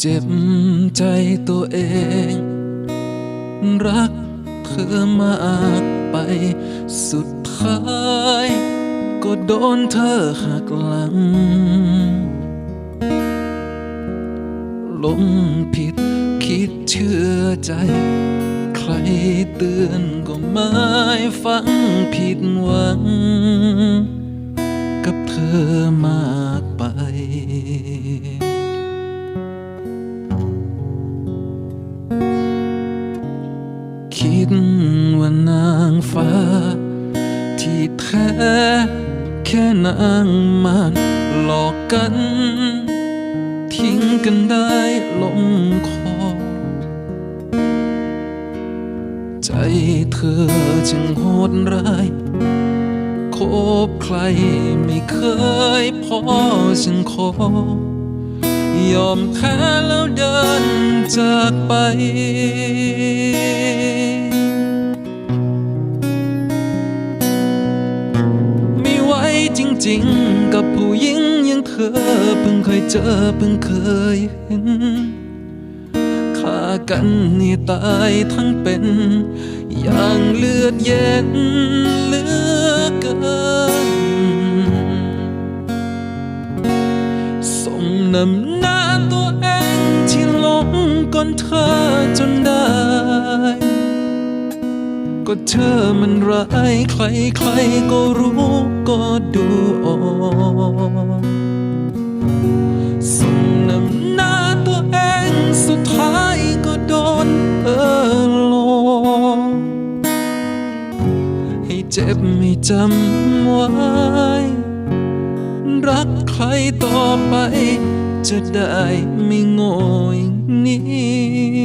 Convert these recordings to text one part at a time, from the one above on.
เจ็บใจตัวเอง รักเธอมากไปสุดท้าย ก็โดนเธอหักหลังลมผิดคิดเชื่อใจ ใครเตือนก็ไม่ฟังผิดหวัง กับเธอมากไป แค่นางมานหลอกกัน ทิ้งกันได้ลงคอ ใจเธอจึงโหดร้ายคบใครไม่เคยพอฉันขอยอมแพ้แล้วเดินจากไป จริงกับผู้หญิงอย่างเธอเพิ่งเคยเจอเพิ่งเคยเห็นฆ่ากันนี่ตายทั้งเป็น อย่างเลือดเย็นเหลือเกินสมน้ำหน้าตัวเองที่หลงก่อนเธอจนได้ ก็เธอมันร้ายใครใครก็รู้ก็ดูออกสมน้ำหน้าตัวเองสุดท้ายก็โดนเธอลอกให้เจ็บให้จำไว้ รักใครต่อไป จะได้ไม่โง่อย่างนี้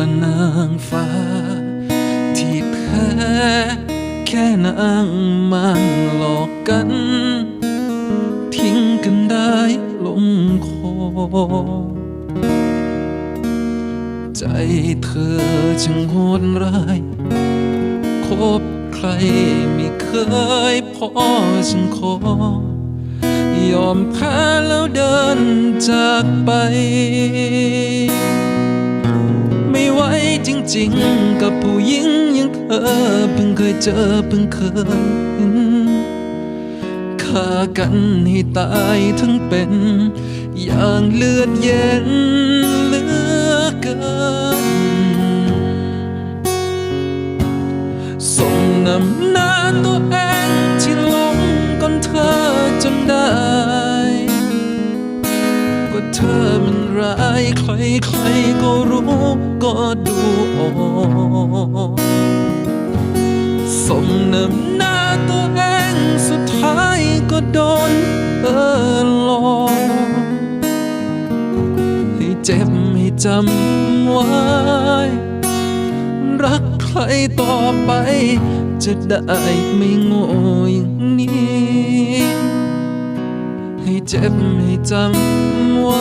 ว่านางฟ้า ที่แท้แค่นางมันหลอกกัน ทิ้งกันได้ลงคอ ใจเธอจึงโหดร้าย คบใครไม่เคยพอฉันขอยอมแพ้แล้วเดินจากไป ไม่ไหวจริงๆ กับผู้หญิงอย่างเธอเพิ่งเคยเจอเพิ่งเคยเห็นฆ่ากันให้ตายทั้งเป็น อย่างเลือดเย็นเหลือเกินสมน้ำ ใครใครก็รู้ก็ดูออกสมน้ำหน้าตัวเองสุดท้ายก็โดนเธอหลอกให้เจ็บให้จำไว้ รักใครต่อไป จะได้ไม่โง่อย่างนี้ให้เจ็บให้จำไว้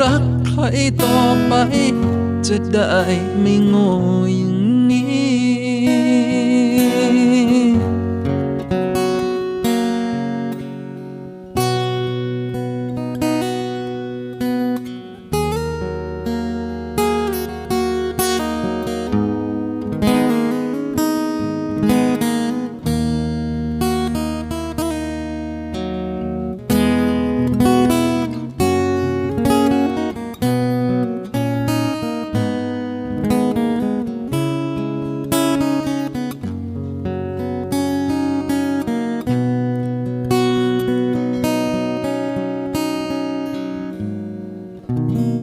รักใครต่อไป จะได้ไม่โง่อย่าง